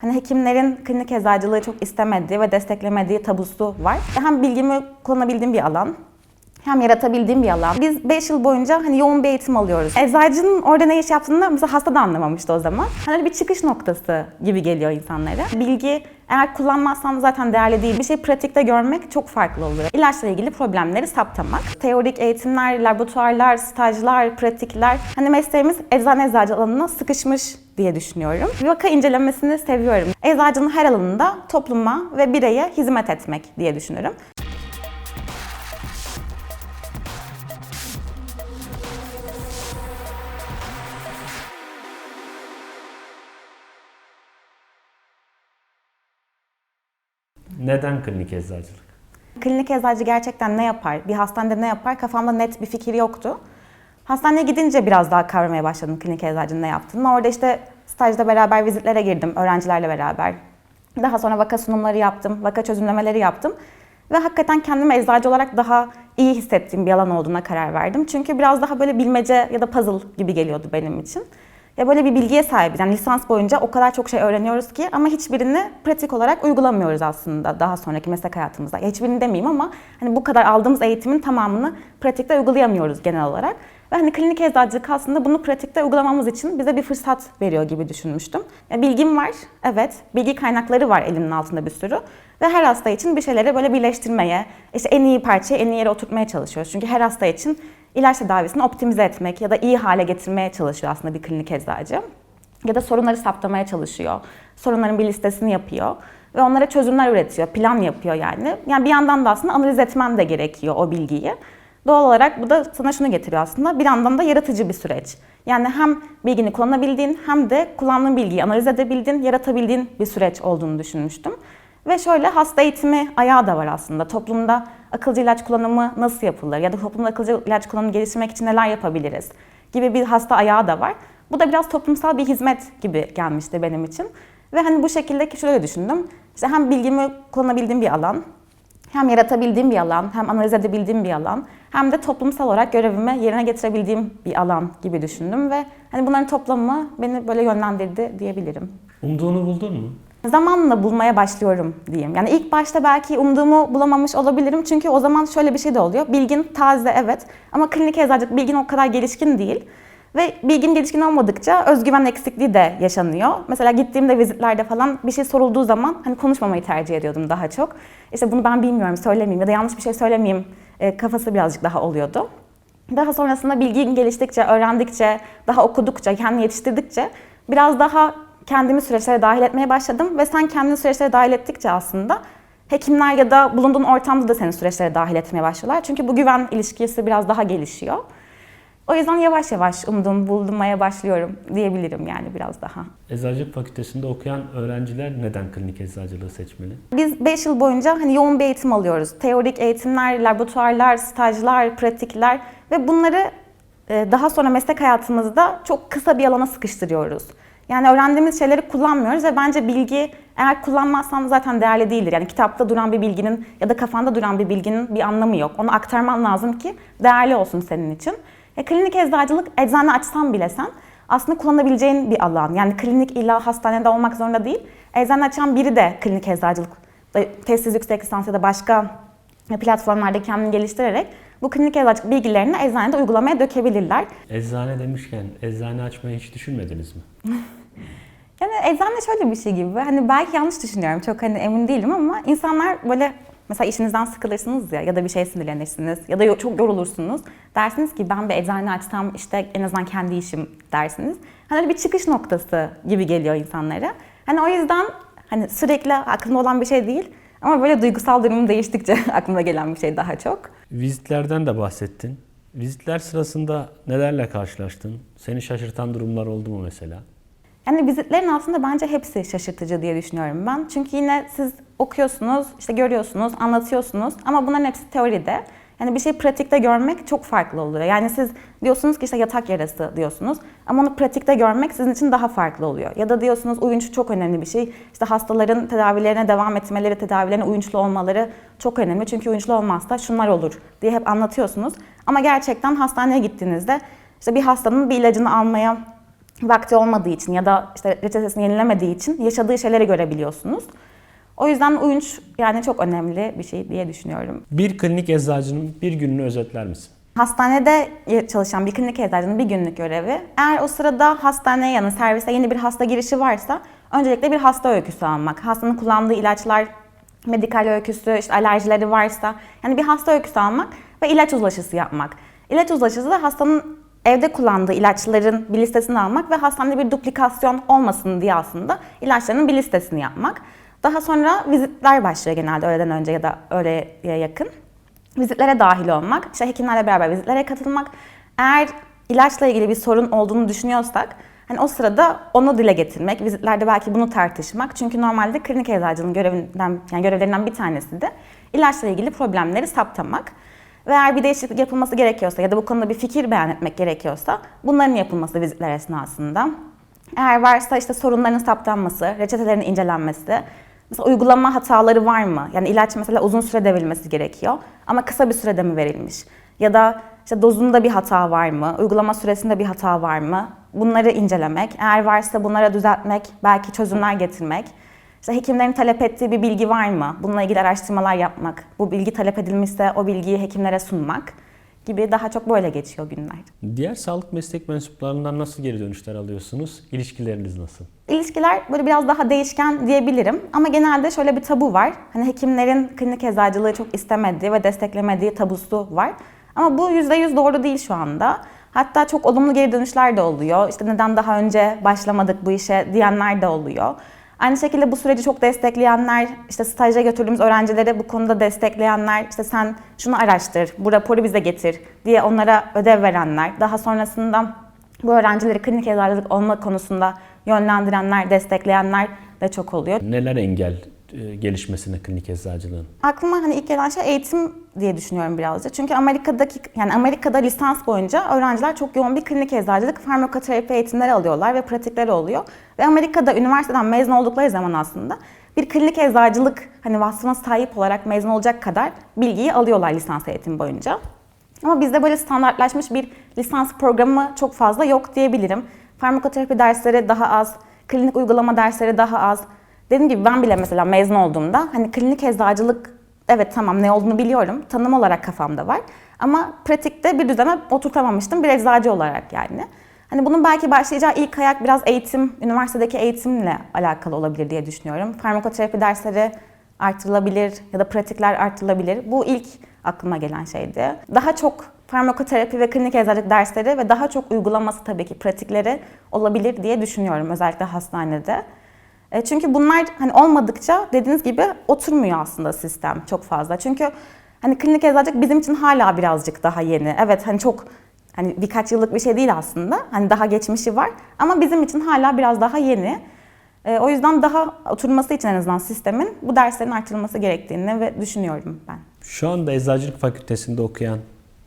Hani hekimlerin klinik eczacılığı çok istemediği ve desteklemediği tabusu var. Hem bilgimi kullanabildiğim bir alan, hem yaratabildiğim bir alan. Biz 5 yıl boyunca hani yoğun bir eğitim alıyoruz. Eczacının orada ne iş yaptığını mesela hasta da anlamamıştı o zaman. Hani bir çıkış noktası gibi geliyor insanlara. Bilgi eğer kullanmazsan zaten değerli değil. Bir şey pratikte görmek çok farklı oluyor. İlaçla ilgili problemleri saptamak. Teorik eğitimler, laboratuvarlar, stajlar, pratikler. Hani mesleğimiz eczane eczacı alanına sıkışmış diye düşünüyorum. Vaka incelemesini seviyorum. Eczacının her alanında topluma ve bireye hizmet etmek diye düşünürüm. Neden klinik eczacılık? Klinik eczacı gerçekten ne yapar, bir hastanede ne yapar kafamda net bir fikir yoktu. Hastaneye gidince biraz daha kavramaya başladım klinik eczacının ne yaptığını. Orada işte stajda beraber vizitlere girdim öğrencilerle beraber. Daha sonra vaka sunumları yaptım, vaka çözümlemeleri yaptım. Ve hakikaten kendimi eczacı olarak daha iyi hissettiğim bir alan olduğuna karar verdim. Çünkü biraz daha böyle bilmece ya da puzzle gibi geliyordu benim için. Ya böyle bir bilgiye sahibiz. Yani lisans boyunca o kadar çok şey öğreniyoruz ki ama hiçbirini pratik olarak uygulamıyoruz aslında daha sonraki meslek hayatımızda. Ya hiçbirini demeyeyim ama hani bu kadar aldığımız eğitimin tamamını pratikte uygulayamıyoruz genel olarak. Ve hani klinik eczacılık aslında bunu pratikte uygulamamız için bize bir fırsat veriyor gibi düşünmüştüm. Ya bilgim var, evet. Bilgi kaynakları var elimin altında bir sürü. Ve her hasta için bir şeyleri böyle birleştirmeye, işte en iyi parçayı en iyi yere oturtmaya çalışıyoruz. Çünkü her hasta için ilaç tedavisini optimize etmek ya da iyi hale getirmeye çalışıyor aslında bir klinik eczacı. Ya da sorunları saptamaya çalışıyor. Sorunların bir listesini yapıyor ve onlara çözümler üretiyor, plan yapıyor yani. Yani bir yandan da aslında analiz etmen de gerekiyor o bilgiyi. Doğal olarak bu da sana şunu getiriyor aslında. Bir yandan da yaratıcı bir süreç. Yani hem bilgini kullanabildiğin hem de kullandığın bilgiyi analiz edebildiğin, yaratabildiğin bir süreç olduğunu düşünmüştüm. Ve şöyle hasta eğitimi ayağı da var aslında. Toplumda akılcı ilaç kullanımı nasıl yapılır ya da toplumda akılcı ilaç kullanımı geliştirmek için neler yapabiliriz gibi bir hasta ayağı da var. Bu da biraz toplumsal bir hizmet gibi gelmişti benim için. Ve hani bu şekilde şöyle düşündüm. İşte hem bilgimi kullanabildiğim bir alan, hem yaratabildiğim bir alan, hem analiz edebildiğim bir alan, hem de toplumsal olarak görevimi yerine getirebildiğim bir alan gibi düşündüm ve hani bunların toplamı beni böyle yönlendirdi diyebilirim. Umduğunu buldun mu? Zamanla bulmaya başlıyorum diyeyim. Yani ilk başta belki umduğumu bulamamış olabilirim çünkü o zaman şöyle bir şey de oluyor. Bilgin taze evet ama klinik eczacılık bilgin o kadar gelişkin değil. Ve bilgim gelişkin olmadıkça özgüven eksikliği de yaşanıyor. Mesela gittiğimde vizitlerde falan bir şey sorulduğu zaman hani konuşmamayı tercih ediyordum daha çok. İşte bunu ben bilmiyorum, söylemeyeyim ya da yanlış bir şey söylemeyeyim e, kafası birazcık daha oluyordu. Daha sonrasında bilgin geliştikçe, öğrendikçe, daha okudukça, kendini yetiştirdikçe biraz daha kendimi süreçlere dahil etmeye başladım ve sen kendini süreçlere dahil ettikçe aslında hekimler ya da bulunduğun ortamda da seni süreçlere dahil etmeye başlıyorlar. Çünkü bu güven ilişkisi biraz daha gelişiyor. O yüzden yavaş yavaş umduğumu bulmaya başlıyorum diyebilirim yani biraz daha. Eczacılık fakültesinde okuyan öğrenciler neden klinik eczacılığı seçmeli? Biz 5 yıl boyunca hani yoğun bir eğitim alıyoruz. Teorik eğitimler, laboratuvarlar, stajlar, pratikler ve bunları e, daha sonra meslek hayatımızda çok kısa bir alana sıkıştırıyoruz. Yani öğrendiğimiz şeyleri kullanmıyoruz ve bence bilgi eğer kullanmazsan zaten değerli değildir. Yani kitapta duran bir bilginin ya da kafanda duran bir bilginin bir anlamı yok. Onu aktarman lazım ki değerli olsun senin için. E, klinik eczacılık eczane açsan bile sen aslında kullanabileceğin bir alan. Yani klinik illa hastanede olmak zorunda değil. Eczane açan biri de klinik eczacılık, testsiz yüksek lisans ya da başka platformlarda kendini geliştirerek bu klinik eczacılık bilgilerini eczanede uygulamaya dökebilirler. Eczane demişken eczane açmayı hiç düşünmediniz mi? Eczane şöyle bir şey gibi. Hani belki yanlış düşünüyorum. Çok hani emin değilim ama insanlar böyle mesela işinizden sıkılırsınız ya ya da bir şey sinirlenirsiniz ya da çok yorulursunuz. Dersiniz ki ben bir eczane açsam işte en azından kendi işim dersiniz. Hani bir çıkış noktası gibi geliyor insanlara. Hani o yüzden hani sürekli aklımda olan bir şey değil ama böyle duygusal durumum değiştikçe aklıma gelen bir şey daha çok. Vizitlerden de bahsettin. Vizitler sırasında nelerle karşılaştın? Seni şaşırtan durumlar oldu mu mesela? Yani vizitlerin aslında bence hepsi şaşırtıcı diye düşünüyorum ben. Çünkü yine siz okuyorsunuz, işte görüyorsunuz, anlatıyorsunuz ama bunların hepsi teoride. Yani bir şey pratikte görmek çok farklı oluyor. Yani siz diyorsunuz ki işte yatak yarası diyorsunuz ama onu pratikte görmek sizin için daha farklı oluyor. Ya da diyorsunuz uyunç çok önemli bir şey. İşte hastaların tedavilerine devam etmeleri, tedavilerine uyunçlu olmaları çok önemli. Çünkü uyunçlu olmazsa şunlar olur diye hep anlatıyorsunuz. Ama gerçekten hastaneye gittiğinizde işte bir hastanın bir ilacını almaya vakti olmadığı için ya da işte reçetesini yenilemediği için yaşadığı şeyleri görebiliyorsunuz. O yüzden uyunç yani çok önemli bir şey diye düşünüyorum. Bir klinik eczacının bir gününü özetler misin? Hastanede çalışan bir klinik eczacının bir günlük görevi, eğer o sırada hastaneye yanı servise yeni bir hasta girişi varsa öncelikle bir hasta öyküsü almak. Hastanın kullandığı ilaçlar, medikal öyküsü, işte alerjileri varsa yani bir hasta öyküsü almak ve ilaç uzlaşısı yapmak. İlaç uzlaşısı da hastanın evde kullandığı ilaçların bir listesini almak ve hastanede bir duplikasyon olmasın diye aslında ilaçların bir listesini yapmak. Daha sonra vizitler başlıyor genelde öğleden önce ya da öğleye yakın. Vizitlere dahil olmak, işte hekimlerle beraber vizitlere katılmak. Eğer ilaçla ilgili bir sorun olduğunu düşünüyorsak, hani o sırada onu dile getirmek, vizitlerde belki bunu tartışmak. Çünkü normalde klinik eczacının görevinden, yani görevlerinden bir tanesi de ilaçla ilgili problemleri saptamak. Ve eğer bir değişiklik yapılması gerekiyorsa ya da bu konuda bir fikir beyan etmek gerekiyorsa bunların yapılması vizitler esnasında. Eğer varsa işte sorunların saptanması, reçetelerin incelenmesi, Mesela uygulama hataları var mı? Yani ilaç mesela uzun sürede verilmesi gerekiyor ama kısa bir sürede mi verilmiş? Ya da işte dozunda bir hata var mı? Uygulama süresinde bir hata var mı? Bunları incelemek. Eğer varsa bunlara düzeltmek, belki çözümler getirmek. İşte hekimlerin talep ettiği bir bilgi var mı? Bununla ilgili araştırmalar yapmak. Bu bilgi talep edilmişse o bilgiyi hekimlere sunmak gibi daha çok böyle geçiyor günler. Diğer sağlık meslek mensuplarından nasıl geri dönüşler alıyorsunuz? İlişkileriniz nasıl? İlişkiler böyle biraz daha değişken diyebilirim ama genelde şöyle bir tabu var. Hani hekimlerin klinik eczacılığı çok istemediği ve desteklemediği tabusu var. Ama bu %100 doğru değil şu anda. Hatta çok olumlu geri dönüşler de oluyor. İşte neden daha önce başlamadık bu işe diyenler de oluyor. Aynı şekilde bu süreci çok destekleyenler, işte staja götürdüğümüz öğrencileri bu konuda destekleyenler, işte sen şunu araştır, bu raporu bize getir diye onlara ödev verenler, daha sonrasında bu öğrencileri klinik eczacılık olma konusunda yönlendirenler, destekleyenler de çok oluyor. Neler engel e, gelişmesine klinik eczacılığın? Aklıma hani ilk gelen şey eğitim diye düşünüyorum birazcık. Çünkü Amerika'daki yani Amerika'da lisans boyunca öğrenciler çok yoğun bir klinik eczacılık, farmakoterapi eğitimleri alıyorlar ve pratikleri oluyor. Ve Amerika'da üniversiteden mezun oldukları zaman aslında bir klinik eczacılık hani vasfına sahip olarak mezun olacak kadar bilgiyi alıyorlar lisans eğitimi boyunca. Ama bizde böyle standartlaşmış bir lisans programı çok fazla yok diyebilirim. Farmakoterapi dersleri daha az, klinik uygulama dersleri daha az. Dediğim gibi ben bile mesela mezun olduğumda hani klinik eczacılık evet tamam ne olduğunu biliyorum. Tanım olarak kafamda var. Ama pratikte bir düzene oturtamamıştım bir eczacı olarak yani. Hani bunun belki başlayacağı ilk ayak biraz eğitim, üniversitedeki eğitimle alakalı olabilir diye düşünüyorum. Farmakoterapi dersleri artırılabilir ya da pratikler artırılabilir. Bu ilk aklıma gelen şeydi. Daha çok farmakoterapi ve klinik eczacılık dersleri ve daha çok uygulaması tabii ki pratikleri olabilir diye düşünüyorum özellikle hastanede. E, Çünkü bunlar hani olmadıkça dediğiniz gibi oturmuyor aslında sistem çok fazla. Çünkü hani klinik eczacılık bizim için hala birazcık daha yeni. Evet hani çok hani birkaç yıllık bir şey değil aslında. Hani daha geçmişi var ama bizim için hala biraz daha yeni. E, O yüzden daha oturması için en azından sistemin bu derslerin artırılması gerektiğini ve düşünüyorum ben. Şu anda eczacılık fakültesinde okuyan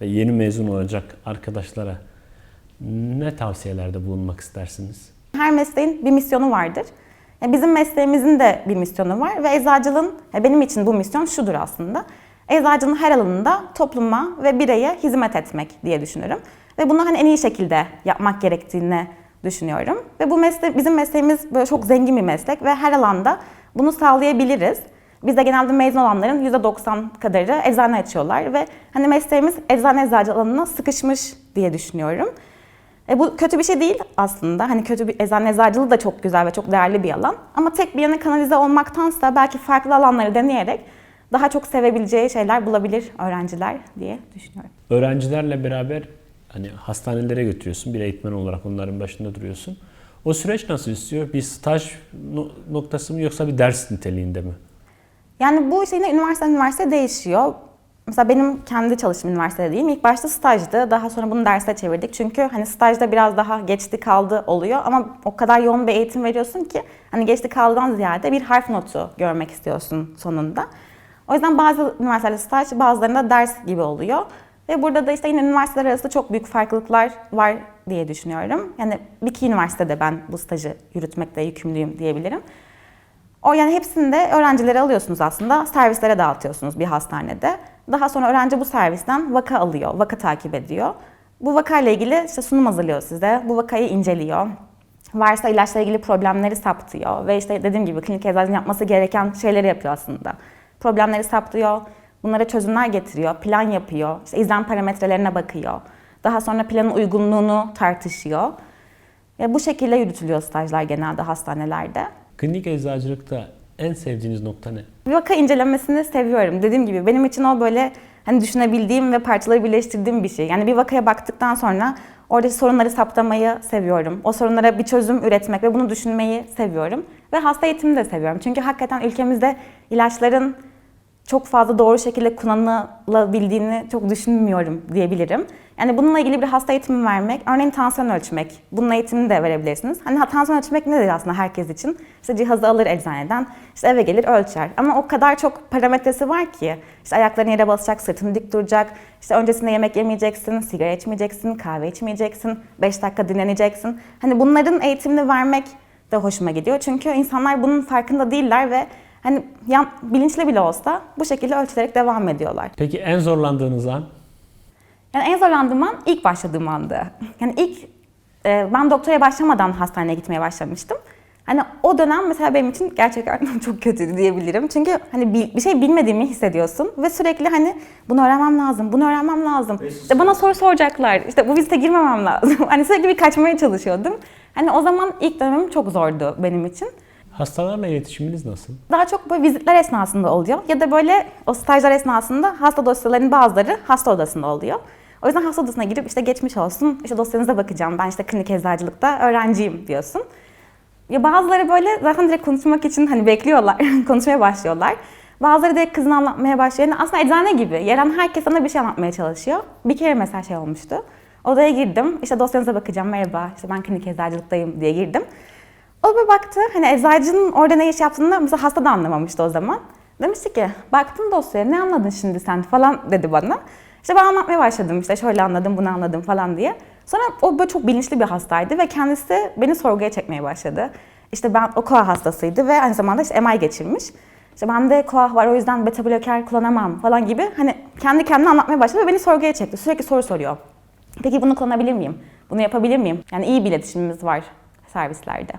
ve yeni mezun olacak arkadaşlara ne tavsiyelerde bulunmak istersiniz? Her mesleğin bir misyonu vardır. Ya Bizim mesleğimizin de bir misyonu var ve eczacılığın, ya benim için bu misyon şudur aslında. Eczacılığın her alanında topluma ve bireye hizmet etmek diye düşünürüm. Ve bunu hani en iyi şekilde yapmak gerektiğini düşünüyorum. Ve bu mesle bizim mesleğimiz böyle çok zengin bir meslek ve her alanda bunu sağlayabiliriz. Bizde genelde mezun olanların %90 kadarı eczane açıyorlar ve hani mesleğimiz eczane eczacı alanına sıkışmış diye düşünüyorum. E bu kötü bir şey değil aslında. Hani kötü bir eczane eczacılığı da çok güzel ve çok değerli bir alan. Ama tek bir yana kanalize olmaktansa belki farklı alanları deneyerek daha çok sevebileceği şeyler bulabilir öğrenciler diye düşünüyorum. Öğrencilerle beraber hani hastanelere götürüyorsun. Bir eğitmen olarak onların başında duruyorsun. O süreç nasıl istiyor? Bir staj no- noktası mı yoksa bir ders niteliğinde mi? Yani bu işte yine üniversite üniversite değişiyor. Mesela benim kendi çalıştığım üniversitede diyeyim. İlk başta stajdı. Daha sonra bunu derse çevirdik. Çünkü hani stajda biraz daha geçti kaldı oluyor ama o kadar yoğun bir eğitim veriyorsun ki hani geçti kaldıdan ziyade bir harf notu görmek istiyorsun sonunda. O yüzden bazı üniversitelerde staj, bazılarında ders gibi oluyor. Ve burada da işte yine üniversiteler arasında çok büyük farklılıklar var diye düşünüyorum. Yani bir iki üniversitede ben bu stajı yürütmekle yükümlüyüm diyebilirim. O yani hepsinde öğrencileri alıyorsunuz aslında, servislere dağıtıyorsunuz bir hastanede. Daha sonra öğrenci bu servisten vaka alıyor, vaka takip ediyor. Bu vakayla ilgili işte sunum hazırlıyor size, bu vakayı inceliyor. Varsa ilaçla ilgili problemleri saptıyor ve işte dediğim gibi klinik eczacının yapması gereken şeyleri yapıyor aslında. Problemleri saptıyor, bunlara çözümler getiriyor, plan yapıyor, işte izlem parametrelerine bakıyor. Daha sonra planın uygunluğunu tartışıyor. Ya bu şekilde yürütülüyor stajlar genelde hastanelerde. Klinik eczacılıkta en sevdiğiniz nokta ne? Bir vaka incelemesini seviyorum. Dediğim gibi benim için o böyle hani düşünebildiğim ve parçaları birleştirdiğim bir şey. Yani bir vakaya baktıktan sonra oradaki sorunları saptamayı seviyorum. O sorunlara bir çözüm üretmek ve bunu düşünmeyi seviyorum. Ve hasta eğitimini de seviyorum. Çünkü hakikaten ülkemizde ilaçların çok fazla doğru şekilde kullanılabildiğini çok düşünmüyorum diyebilirim. Yani bununla ilgili bir hasta eğitimi vermek, örneğin tansiyon ölçmek, bunun eğitimini de verebilirsiniz. Hani tansiyon ölçmek nedir aslında herkes için? İşte cihazı alır eczaneden, işte eve gelir ölçer. Ama o kadar çok parametresi var ki. İşte ayakların yere basacak, sırtın dik duracak, işte öncesinde yemek yemeyeceksin, sigara içmeyeceksin, kahve içmeyeceksin, 5 dakika dinleneceksin. Hani bunların eğitimini vermek de hoşuma gidiyor. Çünkü insanlar bunun farkında değiller ve hani yan, bilinçli bile olsa bu şekilde ölçülerek devam ediyorlar. Peki en zorlandığınız an? Yani en zorlandığım an ilk başladığım andı. Yani ilk e, ben doktora başlamadan hastaneye gitmeye başlamıştım. Hani o dönem mesela benim için gerçekten çok kötüydü diyebilirim. Çünkü hani bir, bir şey bilmediğimi hissediyorsun ve sürekli hani bunu öğrenmem lazım, bunu öğrenmem lazım. İşte bana soru soracaklar, işte bu vizite girmemem lazım. hani sürekli bir kaçmaya çalışıyordum. Hani o zaman ilk dönemim çok zordu benim için. Hastalarla iletişiminiz nasıl? Daha çok böyle vizitler esnasında oluyor ya da böyle o stajlar esnasında hasta dosyalarının bazıları hasta odasında oluyor. O yüzden hasta odasına girip işte geçmiş olsun, işte dosyanıza bakacağım, ben işte klinik eczacılıkta öğrenciyim diyorsun. Ya bazıları böyle zaten direkt konuşmak için hani bekliyorlar, konuşmaya başlıyorlar. Bazıları direkt kızını anlatmaya başlıyor. Yani aslında eczane gibi. Gelen herkes sana bir şey anlatmaya çalışıyor. Bir kere mesela şey olmuştu. Odaya girdim, işte dosyanıza bakacağım, merhaba, işte ben klinik eczacılıktayım diye girdim. O bir baktı, hani eczacının orada ne iş yaptığını mesela hasta da anlamamıştı o zaman. Demişti ki, baktın dosyaya ne anladın şimdi sen falan dedi bana. İşte ben anlatmaya başladım işte şöyle anladım bunu anladım falan diye. Sonra o böyle çok bilinçli bir hastaydı ve kendisi beni sorguya çekmeye başladı. İşte ben o koa hastasıydı ve aynı zamanda işte MI geçirmiş. İşte bende koa var o yüzden beta bloker kullanamam falan gibi hani kendi kendine anlatmaya başladı ve beni sorguya çekti. Sürekli soru soruyor. Peki bunu kullanabilir miyim? Bunu yapabilir miyim? Yani iyi bir iletişimimiz var servislerde.